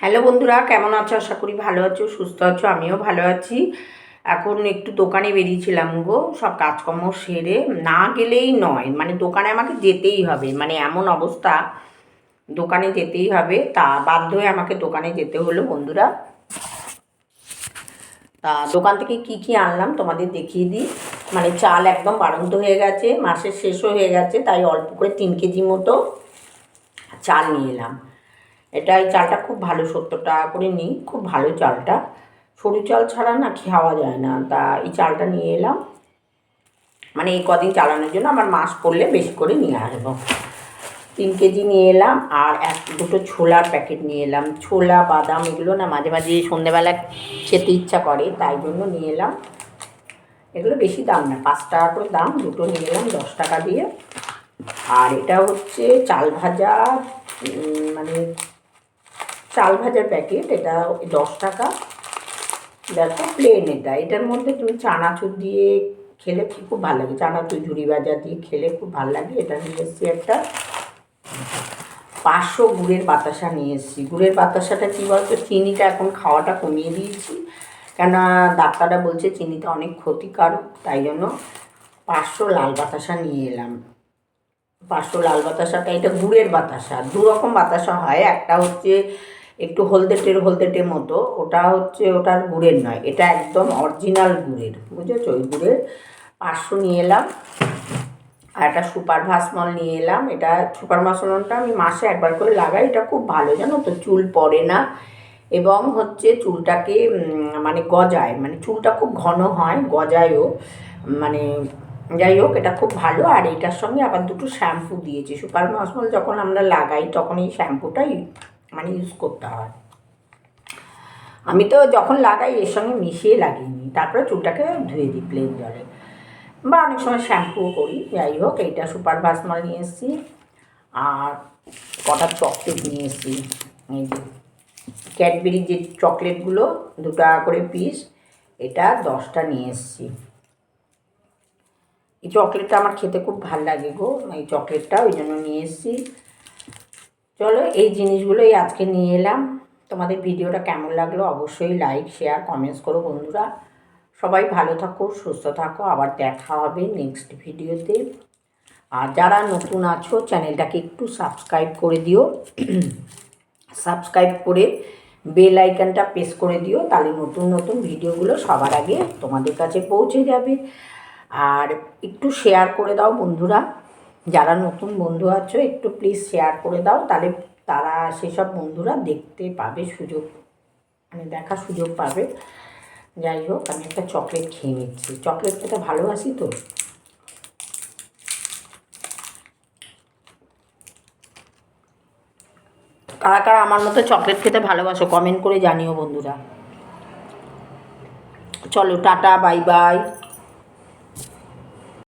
Hello বন্ধুরা, কেমন আছো? আশা করি ভালো আছো, সুস্থ আছো, আমিও ভালো আছি। এখন একটু দোকানে বেরিয়েছিলাম গো, সব কাজকর্ম সেরে। না গেলেই নয় মানে দোকানে আমাকে যেতেই হবে মানে এমন অবস্থা। দোকানে যেতেই হবে, তা বাধ্য হয়ে আমাকে দোকানে যেতে হলো বন্ধুরা। তা দোকান থেকে কি কি আনলাম তোমাদের দেখিয়ে দিই। মানে চাল একদম বাড়ন্ত হয়ে গেছে, মাসের শেষও হয়ে গেছে, তাই অল্প করে তিন কেজি মতো চাল নিয়ে এলাম। এটা এই চালটা খুব ভালো সত্তর টাকা করে নিই, খুব ভালো চালটা। সরু চাল ছাড়া না খাওয়া যায় না। তা এই চালটা নিয়ে এলাম। মানে এই কদিন চালানোর জন্য আমার মাছ পড়লে বেশি করে নিয়ে আসব। তিন কেজি নিয়ে এলাম আর এক, দুটো ছোলার প্যাকেট নিয়ে এলাম। ছোলা, বাদাম এগুলো না মাঝে মাঝে সন্ধেবেলা খেতে ইচ্ছা করে, তাই জন্য নিয়ে এলাম। এগুলো বেশি দাম না, পাঁচ টাকা করে দাম, দুটো নিয়ে এলাম দশ টাকা দিয়ে। আর এটা হচ্ছে চাল ভাজা মানে চাল ভাজার প্যাকেট, এটা দশ টাকা। দেখো প্লেন এটা। এটার মধ্যে তুমি চানাচুর দিয়ে খেলে খুব ভালো লাগে। চানাচুর ঝুড়ি ভাজা দিয়ে খেলে খুব ভালো লাগে। এটা নিয়ে এসেছি একটা পাঁচশো গুড়ের বাতাসা নিয়ে এসেছি। গুড়ের বাতাসাটা কী বলতো? চিনিটা এখন খাওয়াটা কমিয়ে দিয়েছি। কেন ডাক্তাররা বলছে চিনিটা অনেক ক্ষতিকারক, তাই জন্য পাঁচশো লাল বাতাসা নিয়ে এলাম। পাঁচশো লাল বাতাসাটা, এটা গুড়ের বাতাসা। দু রকম বাতাসা হয়। একটা হচ্ছে একটু হলদেটের হলদেটের মতো, ওটা হচ্ছে ওটার গুড়ের নয়, এটা একদম অরিজিনাল গুড়ের, বুঝেছ? ওই গুড়ের পাঁচশো নিয়ে এলাম, আর একটা সুপার ভাসমল নিয়ে এলাম, এটা সুপার ভাসমলটা আমি মাসে একবার করে লাগাই, এটা খুব ভালো, জানো তো? চুল পড়ে না, এবং হচ্ছে চুলটাকে মানে গজায় মানে চুলটা খুব ঘন হয়, গজায়ও মানে যাই হোক এটা খুব ভালো, আর এটার সঙ্গে আবার দুটো শ্যাম্পু দিয়েছি। সুপার ভাসমল যখন আমরা লাগাই, তখন এই শ্যাম্পুটাই মানে ইউজ করতে হয়। আমি তো যখন লাগাই, এর সঙ্গে মিশিয়ে লাগিয়ে নিই। তারপরে চুলটাকে ধুয়ে দিই প্লেন জলে। বা অনেক সময় শ্যাম্পুও করি। যাই হোক, এইটা সুপার ভাসমাল নিয়ে এসেছি। আর কটা চকলেট নিয়ে এসেছি। এই যে ক্যাডবেরির যে চকলেটগুলো দু টাকা করে পিস এটা দশটা নিয়ে এসেছি। এই চকলেটটা আমার খেতে খুব ভালো লাগে গো। এই চকলেটটা ওই জন্য নিয়ে এসেছি। চলো এই জিনিসগুলোই আজকে নিয়ে এলাম। তোমাদের ভিডিওটা কেমন লাগল অবশ্যই লাইক শেয়ার কমেন্টস করো বন্ধুরা। সবাই ভালো থাকো, সুস্থ থাকো। আবার দেখা হবে নেক্সট ভিডিওতে। আর যারা নতুন আছো, চ্যানেলটাকে একটু সাবস্ক্রাইব করে দিও। সাবস্ক্রাইব করে বেল আইকনটা প্রেস করে দিও, তাহলে নতুন নতুন ভিডিওগুলো সবার আগে তোমাদের কাছে পৌঁছে যাবে। আর একটু শেয়ার করে দাও বন্ধুরা। যারা নতুন বন্ধু আছো, একটু প্লিজ শেয়ার করে দাও, তাহলে তারা সেসব বন্ধুরা দেখতে পাবে সুযোগ মানে দেখার সুযোগ পাবে। যাই হোক, আমি একটা চকলেট খেয়ে নিচ্ছি। চকলেট খেতে ভালোবাসি তো? কারা কারা আমার মতো চকলেট খেতে ভালোবাসো কমেন্ট করে জানিও বন্ধুরা। চলো, টাটা বাই বাই